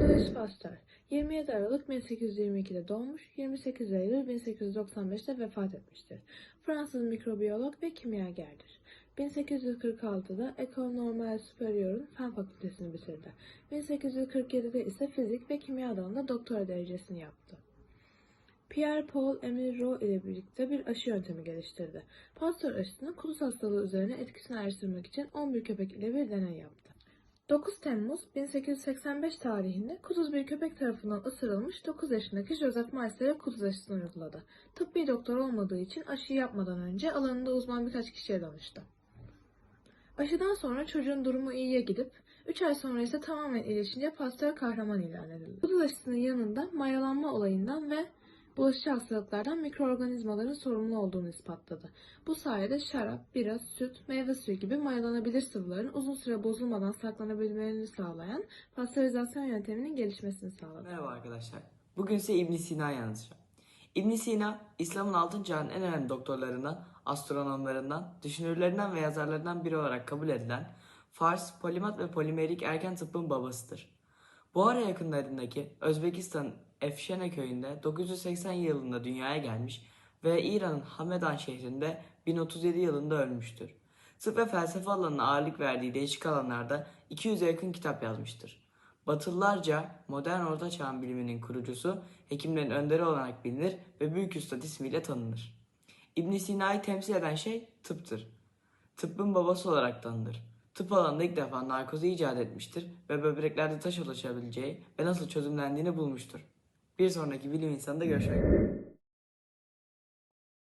Louis Pasteur 27 Aralık 1822'de doğmuş, 28 Eylül 1895'te vefat etmiştir. Fransız mikrobiyolog ve kimyagerdir. 1846'da École Normale Supérieur'un Fen Fakültesini bitirdi. 1847'de ise fizik ve kimya alanında doktora derecesini yaptı. Pierre Paul Emile Roux ile birlikte bir aşı yöntemi geliştirdi. Pasteur aşısının kuduz hastalığı üzerine etkisini araştırmak için 11 köpek ile bir deney yaptı. 9 Temmuz 1885 tarihinde kuduz bir köpek tarafından ısırılmış 9 yaşındaki Joseph Meister'e kuduz aşısını uyguladı. Tıbbi doktor olmadığı için aşıyı yapmadan önce alanında uzman birkaç kişiye danıştı. Aşıdan sonra çocuğun durumu iyiye gidip 3 ay sonra ise tamamen iyileşince Pasteur kahraman ilan edildi. Kuduz aşısının yanında mayalanma olayından ve bulaşıcı hastalıklardan mikroorganizmaların sorumlu olduğunu ispatladı. Bu sayede şarap, bira, süt, meyve suyu gibi mayalanabilir sıvıların uzun süre bozulmadan saklanabilmelerini sağlayan pastörizasyon yönteminin gelişmesini sağladı. Merhaba arkadaşlar. Bugün size ibn Sina'yı anlatacağım. ibn Sina, İslam'ın altın çağının en önemli doktorlarından, astronomlarından, düşünürlerinden ve yazarlarından biri olarak kabul edilen Fars, polimat ve polimerik erken tıbbın babasıdır. Buhara yakınlarındaki Özbekistan Efşene köyünde 980 yılında dünyaya gelmiş ve İran'ın Hamedan şehrinde 1037 yılında ölmüştür. Tıp ve felsefe alanına ağırlık verdiği değişik alanlarda 200'e yakın kitap yazmıştır. Batılılarca modern orta çağın biliminin kurucusu, hekimlerin önderi olarak bilinir ve büyük üstad ismiyle tanınır. ibn Sina'yı temsil eden şey tıptır. Tıbbın babası olarak tanınır. Tıp alanında ilk defa narkozu icat etmiştir ve böbreklerde taş oluşabileceği ve nasıl çözümlendiğini bulmuştur. Bir sonraki bilim insanında görüşmek üzere.